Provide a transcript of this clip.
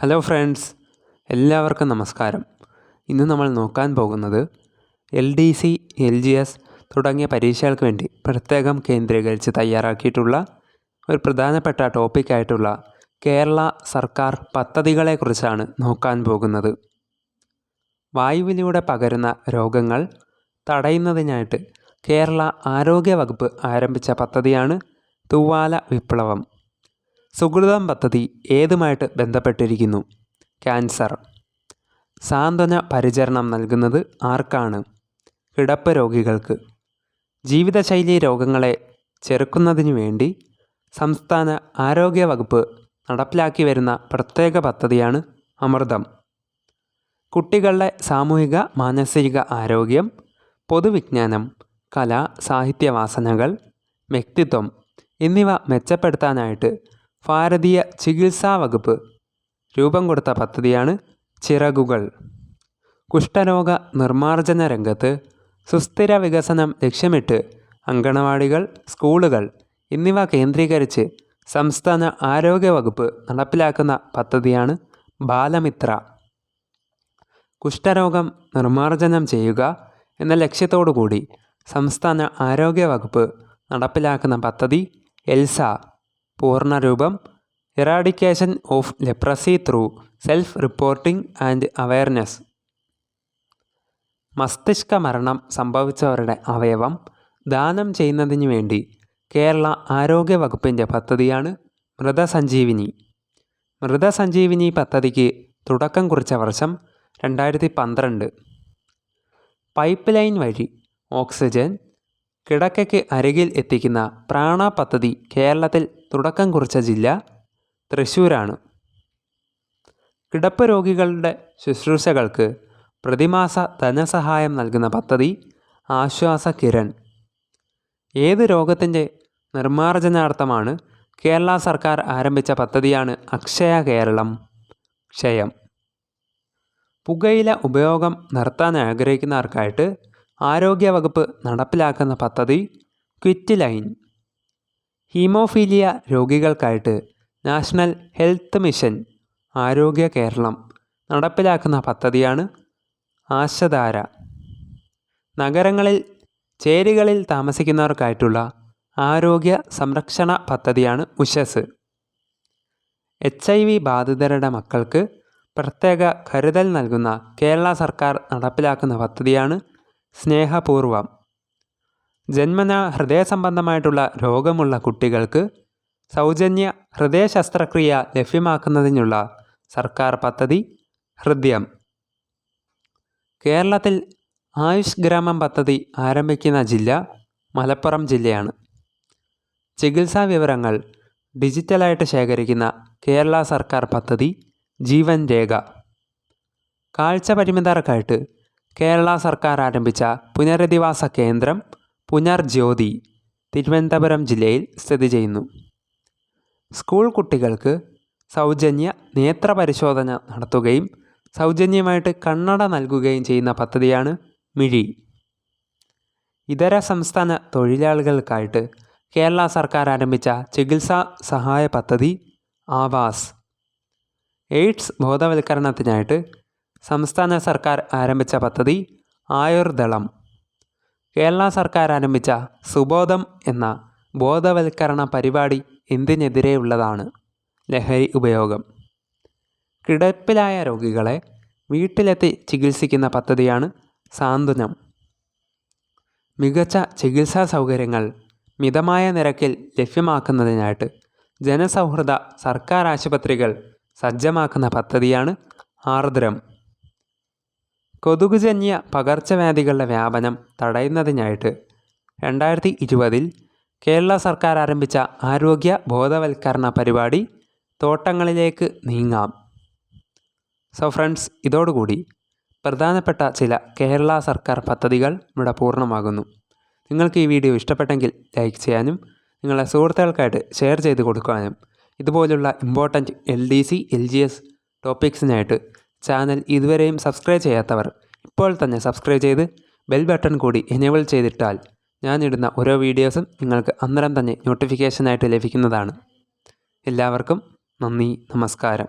Hello friends എല്ലാവർക്കും നമസ്കാരം. ഇന്ന് നമ്മൾ നോക്കാൻ പോകുന്നത് L D C L G S തുടങ്ങിയ പരീക്ഷകൾക്ക് വേണ്ടി പ്രത്യേകം കേന്ദ്രീകരിച്ച് തയ്യാറാക്കിയിട്ടുള്ള ഒരു പ്രധാനപ്പെട്ട ടോപ്പിക്കായിട്ടുള്ള കേരള സർക്കാർ പദ്ധതികളെക്കുറിച്ചാണ് നോക്കാൻ പോകുന്നത്. വായുവിലൂടെ പകരുന്ന രോഗങ്ങൾ തടയുന്നതിനായിട്ട് കേരള ആരോഗ്യ വകുപ്പ് ആരംഭിച്ച പദ്ധതിയാണ് തൂവാല വിപ്ലവം. സുഹൃതം പദ്ധതി ഏതുമായിട്ട് ബന്ധപ്പെട്ടിരിക്കുന്നു? ക്യാൻസർ. സാന്ത്വന പരിചരണം നൽകുന്നത് ആർക്കാണ്? കിടപ്പ് രോഗികൾക്ക്. ജീവിതശൈലി രോഗങ്ങളെ ചെറുക്കുന്നതിനു വേണ്ടി സംസ്ഥാന ആരോഗ്യ വകുപ്പ് നടപ്പിലാക്കി വരുന്ന പ്രത്യേക പദ്ധതിയാണ് അമൃതം. കുട്ടികളുടെ സാമൂഹിക മാനസിക ആരോഗ്യം പൊതുവിജ്ഞാനം കല സാഹിത്യവാസനകൾ വ്യക്തിത്വം എന്നിവ മെച്ചപ്പെടുത്താനായിട്ട് ഭാരതീയ ചികിത്സാ വകുപ്പ് രൂപം കൊടുത്ത പദ്ധതിയാണ് ചിറകുകൾ. കുഷ്ഠരോഗ നിർമ്മാർജന രംഗത്ത് സുസ്ഥിര വികസനം ലക്ഷ്യമിട്ട് അങ്കണവാടികൾ സ്കൂളുകൾ എന്നിവ കേന്ദ്രീകരിച്ച് സംസ്ഥാന ആരോഗ്യ വകുപ്പ് നടപ്പിലാക്കുന്ന പദ്ധതിയാണ് ബാലമിത്ര. കുഷ്ഠരോഗം നിർമ്മാർജനം ചെയ്യുക എന്ന ലക്ഷ്യത്തോടു കൂടി സംസ്ഥാന ആരോഗ്യ വകുപ്പ് നടപ്പിലാക്കുന്ന പദ്ധതി ELSA. പൂർണരൂപം eradication of leprosy through self reporting and awareness മസ്തിഷ്ക മരണം സംഭവിച്ചവരുടെ അവയവം ദാനം ചെയ്യുന്നതിന് വേണ്ടി കേരള ആരോഗ്യ വകുപ്പിന്റെ പദ്ധതിയാണ് മൃതസഞ്ജീവിനി. മൃതസഞ്ജീവിനി പദ്ധതിക്ക് തുടക്കം കുറിച്ച വർഷം രണ്ടായിരത്തി പന്ത്രണ്ട്. പൈപ്പ് ലൈൻ വഴി ഓക്സിജൻ കിടക്കയ്ക്ക് അരികിൽ എത്തിക്കുന്ന പ്രാണ പദ്ധതി കേരളത്തിൽ തുടക്കം കുറിച്ച ജില്ല തൃശ്ശൂരാണ് കിടപ്പ് രോഗികളുടെ ശുശ്രൂഷകൾക്ക് പ്രതിമാസ ധനസഹായം നൽകുന്ന പദ്ധതി ആശ്വാസ കിരൺ. ഏത് രോഗത്തിന്റെ നിർമ്മാർജനാർത്ഥമാണ് കേരള സർക്കാർ ആരംഭിച്ച പദ്ധതിയാണ് അക്ഷയ കേരളം ക്ഷയം. പുകയില ഉപയോഗം നിർത്താൻ ആഗ്രഹിക്കുന്നവർക്കായിട്ട് ആരോഗ്യവകുപ്പ് നടപ്പിലാക്കുന്ന പദ്ധതി ക്വിറ്റ് ലൈൻ. ഹീമോഫീലിയ രോഗികൾക്കായിട്ട് നാഷണൽ ഹെൽത്ത് മിഷൻ ആരോഗ്യ കേരളം നടപ്പിലാക്കുന്ന പദ്ധതിയാണ് ആശധാര. നഗരങ്ങളിൽ ചേരികളിൽ താമസിക്കുന്നവർക്കായിട്ടുള്ള ആരോഗ്യ സംരക്ഷണ പദ്ധതിയാണ് ഉഷസ്. എച്ച് ഐ വി ബാധിതരുടെ മക്കൾക്ക് പ്രത്യേക കരുതൽ നൽകുന്ന കേരള സർക്കാർ നടപ്പിലാക്കുന്ന പദ്ധതിയാണ് സ്നേഹപൂർവം. ജന്മന ഹൃദയസംബന്ധമായിട്ടുള്ള രോഗമുള്ള കുട്ടികൾക്ക് സൗജന്യ ഹൃദയ ശസ്ത്രക്രിയ ലഭ്യമാക്കുന്നതിനുള്ള സർക്കാർ പദ്ധതി ഹൃദയം. കേരളത്തിൽ ആയുഷ് ഗ്രാമം പദ്ധതി ആരംഭിക്കുന്ന ജില്ല മലപ്പുറം ജില്ലയാണ്. ചികിത്സാ വിവരങ്ങൾ ഡിജിറ്റലായിട്ട് ശേഖരിക്കുന്ന കേരള സർക്കാർ പദ്ധതി ജീവൻ രേഖ. കാഴ്ച പരിമിതർക്കായിട്ട് കേരള സർക്കാർ ആരംഭിച്ച പുനരധിവാസ കേന്ദ്രം പുനർജ്യോതി തിരുവനന്തപുരം ജില്ലയിൽ സ്ഥിതി ചെയ്യുന്നു. സ്കൂൾ കുട്ടികൾക്ക് സൗജന്യ നേത്ര പരിശോധന നടത്തുകയും സൗജന്യമായിട്ട് കണ്ണട നൽകുകയും ചെയ്യുന്ന പദ്ധതിയാണ് മിഴി. ഇതര സംസ്ഥാന തൊഴിലാളികൾക്കായിട്ട് കേരള സർക്കാർ ആരംഭിച്ച ചികിത്സാ സഹായ പദ്ധതി ആവാസ്. എയ്ഡ്സ് ബോധവൽക്കരണത്തിനായിട്ട് സംസ്ഥാന സർക്കാർ ആരംഭിച്ച പദ്ധതി ആയുർദളം. കേരള സർക്കാർ ആരംഭിച്ച സുബോധം എന്ന ബോധവൽക്കരണ പരിപാടി എന്തിനെതിരെയുള്ളതാണ് ലഹരി ഉപയോഗം. കിടപ്പിലായ രോഗികളെ വീട്ടിലെത്തി ചികിത്സിക്കുന്ന പദ്ധതിയാണ് സാന്ത്വനം. മികച്ച ചികിത്സാ സൗകര്യങ്ങൾ മിതമായ നിരക്കിൽ ലഭ്യമാക്കുന്നതിനായിട്ട് ജനസൗഹൃദ സർക്കാർ ആശുപത്രികൾ സജ്ജമാക്കുന്ന പദ്ധതിയാണ് ആർദ്രം. കൊതുകുജന്യ പകർച്ചവ്യാധികളുടെ വ്യാപനം തടയുന്നതിനായിട്ട് രണ്ടായിരത്തി ഇരുപതിൽ കേരള സർക്കാർ ആരംഭിച്ച ആരോഗ്യ ബോധവൽക്കരണ പരിപാടി തോട്ടങ്ങളിലേക്ക് നീങ്ങാം. സോ ഫ്രണ്ട്സ് ഇതോടുകൂടി പ്രധാനപ്പെട്ട ചില കേരള സർക്കാർ പദ്ധതികൾ ഇവിടെ പൂർണമാകുന്നു. നിങ്ങൾക്ക് ഈ വീഡിയോ ഇഷ്ടപ്പെട്ടെങ്കിൽ ലൈക്ക് ചെയ്യാനും നിങ്ങളുടെ സുഹൃത്തുക്കൾക്കായിട്ട് ഷെയർ ചെയ്ത് കൊടുക്കുവാനും ഇതുപോലുള്ള important L D C L G S ടോപ്പിക്സിനായിട്ട് channel ഇതുവരെയും സബ്സ്ക്രൈബ് ചെയ്യാത്തവർ ഇപ്പോൾ തന്നെ സബ്സ്ക്രൈബ് ചെയ്ത് ബെൽ ബട്ടൺ കൂടി എനേബിൾ ചെയ്തിട്ടാൽ ഞാനിടുന്ന ഓരോ വീഡിയോസും നിങ്ങൾക്ക് അന്നേരം തന്നെ നോട്ടിഫിക്കേഷനായിട്ട് ലഭിക്കുന്നതാണ്. എല്ലാവർക്കും നന്ദി നമസ്കാരം.